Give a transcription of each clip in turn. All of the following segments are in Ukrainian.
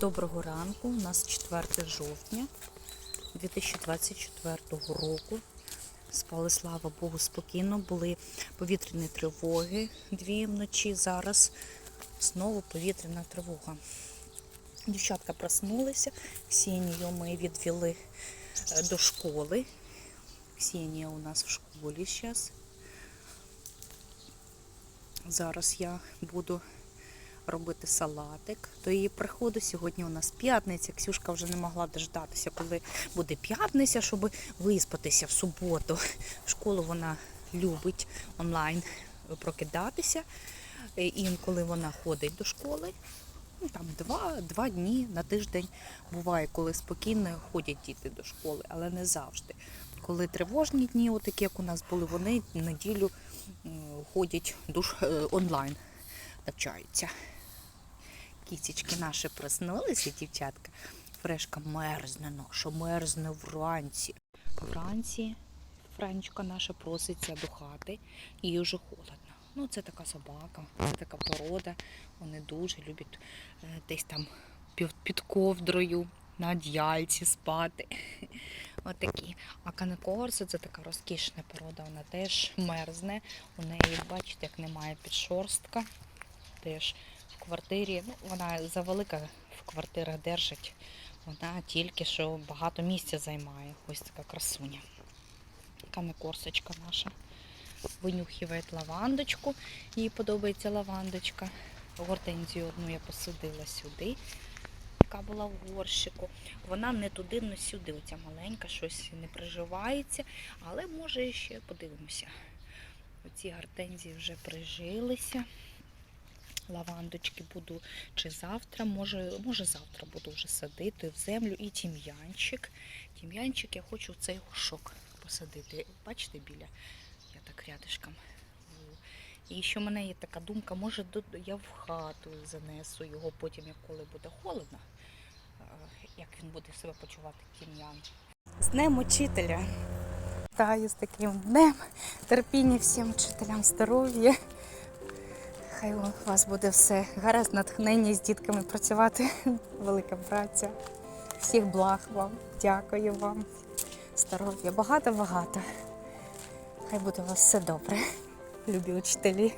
Доброго ранку. У нас 4 жовтня 2024 року. Спали, слава Богу, спокійно. Були повітряні тривоги дві вночі. Зараз знову повітряна тривога. Дівчатка проснулися. Ксенію ми відвели е, до школи. Ксенія у нас в школі зараз. Зараз я буду робити салатик до її приходу. Сьогодні у нас п'ятниця. Ксюшка вже не могла дождатися, коли буде п'ятниця, щоб виспатися в суботу. В школу вона любить онлайн прокидатися. Е, Інколи вона ходить до школи. Ну, там два, два дні на тиждень буває, коли спокійно ходять діти до школи, але не завжди. Коли тривожні дні, отакі як у нас були, вони неділю ходять е, онлайн, навчаються. Кісічки наші проснулися, дівчатка. Фрешка мерзне, наша мерзне вранці. Вранці Франечка наша проситься до хати, їй вже холодно. Ну, це така собака, це така порода. Вони дуже люблять е, десь там під ковдрою на одіяльці спати. Отакі. А канекорси це така розкішна порода, вона теж мерзне. У неї, бачите, як немає підшорстка. Теж в квартирі, ну, вона завелика в квартирах держить. Вона тільки що багато місця займає. Ось така красуня. Канекорсочка наша. Винюхиває лавандочку. Їй подобається лавандочка. Гортензію одну я посадила сюди, яка була в горщику. Вона не туди, не сюди. Оця маленька, щось не приживається, але може ще подивимося. Оці гортензії вже прижилися. Лавандочки буду чи завтра, може, може завтра буду вже садити в землю і тім'янчик. Тім'янчик я хочу в цей горшок посадити. Бачите, біля я так рядишком. І ще в мене є така думка, може я в хату занесу його потім, як коли буде холодно, як він буде себе почувати тім'ян. З Днем учителя. Вітаю з таким днем. Терпіння всім вчителям здоров'я. Хай у вас буде все гаразд, натхнення з дітками працювати. Велика праця. Всіх благ вам. Дякую вам. Здоров'я. Багато-багато. Хай буде у вас все добре. Любі учителі.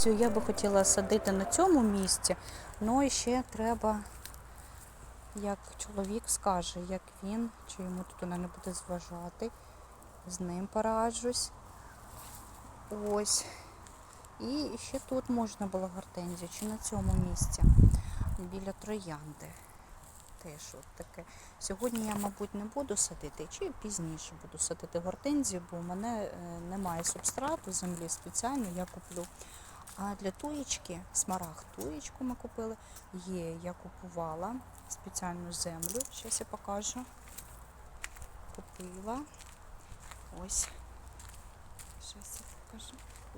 Гортензію я би хотіла садити на цьому місці, ну і ще треба, як чоловік скаже, як він, чи йому тут вона не буде зважати. З ним пораджусь. Ось. І ще тут можна було гортензію, чи на цьому місці, біля троянди. Теж от таке. Сьогодні я, мабуть, не буду садити, чи пізніше буду садити гортензію, бо у мене е, немає субстрату землі спеціально, я куплю. А для туєчки, смарагд туєчку ми купили. Є, я купувала спеціальну землю. Зараз я покажу. Купила. Ось. Зараз я покажу.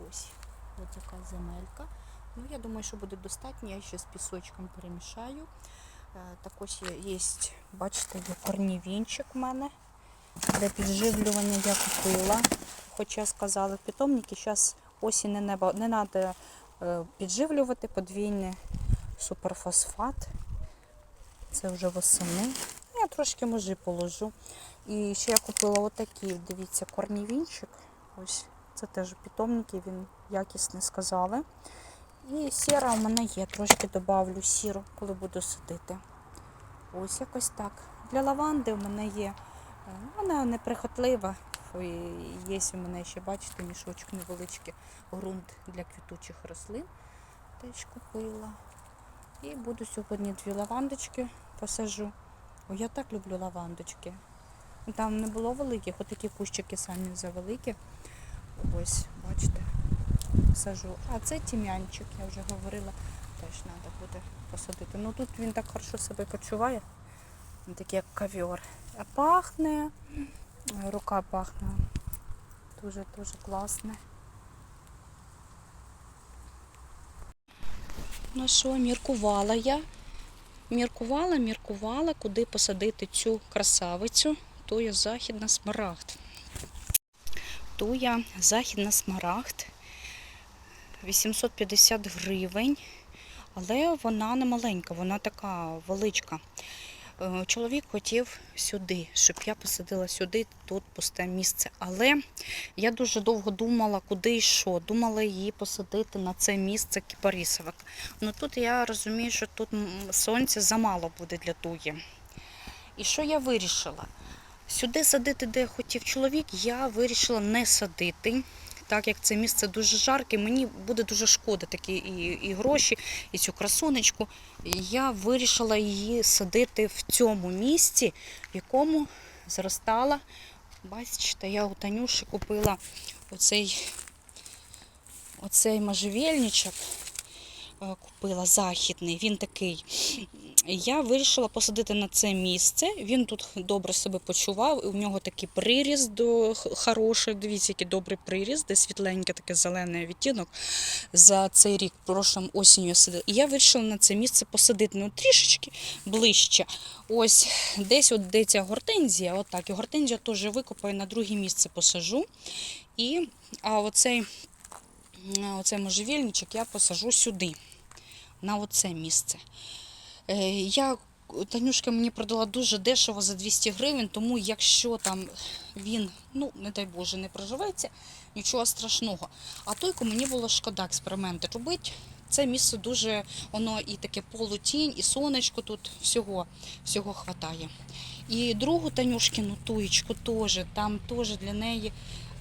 Ось. Ось яка земелька. Ну, я думаю, що буде достатньо. Я ще з пісочком перемішаю. Е, Також є бачите, є корнівінчик в мене. Для підживлювання я купила. Хоча сказали питомники, зараз осінь не, треба підживлювати подвійний суперфосфат. Це вже восени. Я трошки можи положу. І ще я купила отакий, дивіться, корнівінчик. Ось це теж питомники, він якісний сказали. І сіра у мене є, трошки добавлю сіру, коли буду садити. Ось якось так. Для лаванди у мене є. е, Вона неприхотлива. І Є у мене ще, бачите, мішочок невеличкий ґрунт для квітучих рослин. Теж купила. І буду сьогодні дві лавандочки посажу. О, я так люблю лавандочки. Там не було великих, отакі кущики самі завеликі. Ось, бачите, сажу. А це тім'янчик, я вже говорила, теж треба буде посадити. Ну тут він так хорошо себе почуває. Він такий як ковер. А пахне, рука пахне. Дуже дуже класне. Ну що, міркувала я. Міркувала, міркувала, куди посадити цю красавицю. Туя західна смарагд. Туя західна смарагд. 850 гривень. Але вона не маленька, вона така величка. Е, Чоловік хотів сюди, щоб я посадила сюди, тут пусте місце. Але я дуже довго думала, куди і що. Думала її посадити на це місце кіпарісовик. Ну тут я розумію, що тут сонця замало буде для туї. І що я вирішила? Сюди садити, де хотів чоловік, я вирішила не садити. Так як це місце дуже жарке, мені буде дуже шкода такі і, і гроші, і цю красунечку. Я вирішила її садити в цьому місці, в якому зростала. Бачите, я у Танюші купила оцей, оцей можжевельничок. е, Купила західний, він такий. Я вирішила посадити на це місце. Він тут добре себе почував. У нього такий приріст до хороший. Дивіться, який добрий приріст, де світленький такий зелений відтінок. За цей рік, прошлим осінню я садила. І я вирішила на це місце посадити ну, трішечки ближче. Ось десь от де ця гортензія, отак. І гортензія теж викопаю на друге місце посажу. І а оцей, оцей можжевельничок я посажу сюди, на оце місце. Е, Я Танюшка мені продала дуже дешево за 200 гривень, тому якщо там він, ну не дай Боже, не проживеться, нічого страшного. А тойку мені було шкода експерименти робити. Це місце дуже, воно і таке полутінь, і сонечко тут всього, всього хватає. І другу Танюшкину туєчку теж, там теж для неї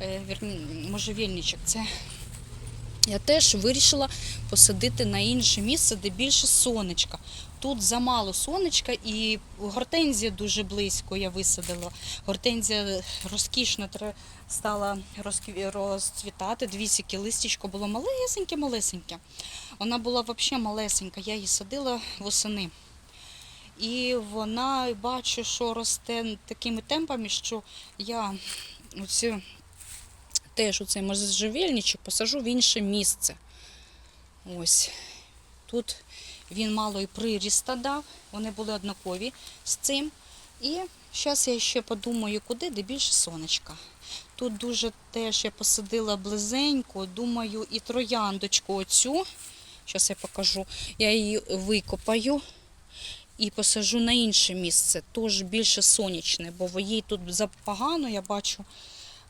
е, вірні, можжевельничок. Це я теж вирішила посадити на інше місце, де більше сонечка. Тут замало сонечка і гортензія дуже близько я висадила. Гортензія розкішно стала розцвітати. Дивіться, яке листячко було малесеньке-малесеньке. Вона була взагалі малесенька, я її садила восени. І вона бачу, що росте такими темпами, що я оці, теж оцей можжевельничок посажу в інше місце. Ось. Тут він мало і приріста дав, вони були однакові з цим. І зараз я ще подумаю, куди, де більше сонечка. Тут дуже теж я посадила близенько, думаю, і трояндочку оцю. Зараз я покажу. Я її викопаю і посажу на інше місце, теж більше сонячне, бо їй тут запогано, я бачу.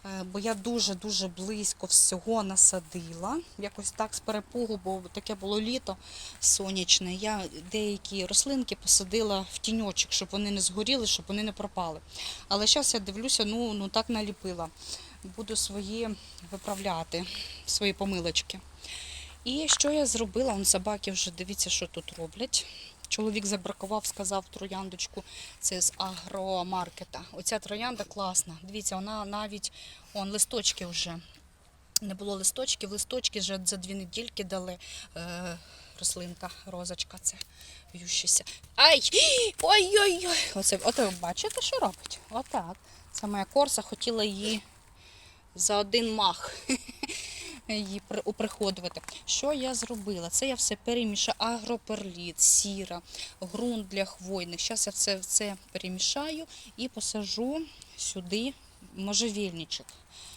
Е, Бо я дуже-дуже близько всього насадила. Якось так з перепугу, бо таке було літо сонячне. Я деякі рослинки посадила в тіньочок, щоб вони не згоріли, щоб вони не пропали. Але зараз я дивлюся, ну, ну так наліпила. Буду свої виправляти, свої помилочки. І що я зробила? Он собаки вже дивіться, що тут роблять. Чоловік забракував, сказав трояндочку, це з агромаркета. Оця троянда класна. Дивіться, вона навіть он листочки вже. Не було листочків, листочки вже за дві недільки дали. Е, рослинка, розочка, це в'ющися. Ай! Ой-ой-ой! Оце, оце ви бачите, що робить? Отак. Це моя корса хотіла її за один мах її при- уприходувати. Що я зробила? Це я все перемішаю. Агроперліт, сіра, ґрунт для хвойних. Зараз я все це перемішаю і посажу сюди можжевельничок.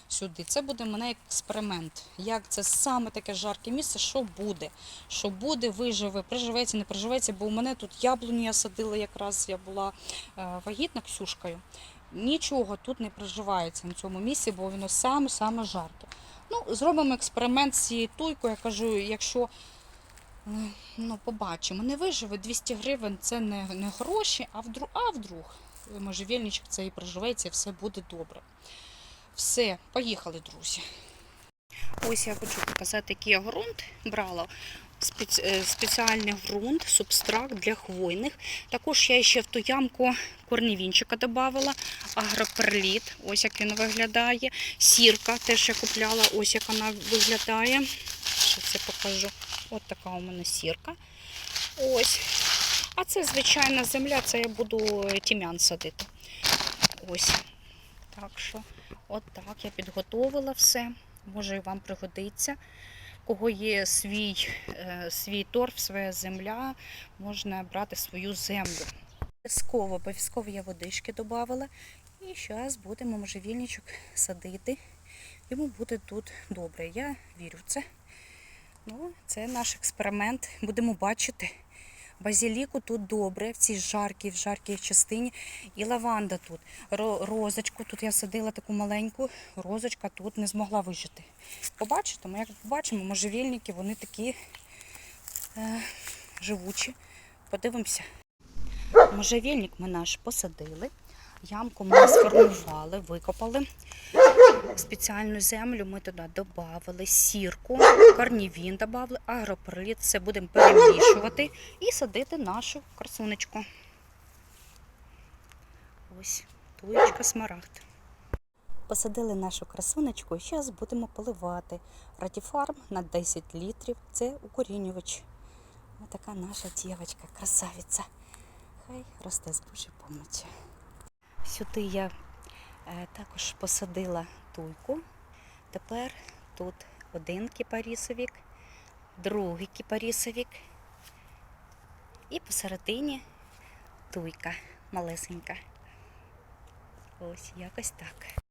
Сюди. Це буде в мене експеримент. Як це саме таке жарке місце, що буде? Що буде, виживе, приживеться, не приживеться, бо у мене тут яблуню я садила якраз, я була е, вагітна Ксюшкою. Нічого тут не приживається на цьому місці, бо воно саме-саме жарке. Ну, зробимо експеримент з цією туйкою. Я кажу, якщо е, ну, побачимо, не виживе 200 гривень, це не, не гроші, а вдруг, а вдруг можжевельничок це і проживеться, і все буде добре. Все, поїхали, друзі. Ось я хочу показати, який я ґрунт брала. Е, Спеціальний ґрунт, субстракт для хвойних. Також я ще в ту ямку корневінчика додавала, агроперліт, ось як він виглядає. Сірка теж я купляла, ось як вона виглядає. Зараз я покажу. От така у мене сірка. Ось. А це звичайна земля, це я буду тім'ян садити. Ось. Так що, от так я підготовила все. Може і вам пригодиться. Кого є свій, е, свій торф, своя земля, можна брати свою землю. Обов'язково, обов'язково я водички додавала. І зараз будемо можжевільничок садити. Йому буде тут добре. Я вірю в це. Ну, це наш експеримент. Будемо бачити. Базіліку тут добре, в цій жаркій, в жаркій частині. І лаванда тут. Розочку тут я садила таку маленьку, розочка тут не змогла вижити. Побачите, ми як побачимо, можжевельники, вони такі е, живучі. Подивимося. Можжевельник ми наш посадили. Ямку ми сформували, викопали. Спеціальну землю ми туди додали, сірку, корнівін додали, агроприліт. Все будемо перемішувати і садити нашу красунечку. Ось туєчка смарагд. Посадили нашу красунечку і зараз будемо поливати. Радіфарм на 10 літрів. Це укорінювач. Ось така наша дівчинка, красавиця. Хай росте з Божої помочі. Сюди я е, також посадила туйку. Тепер тут один кіпарісовік, другий кіпарісовік. І посередині туйка малесенька. Ось якось так.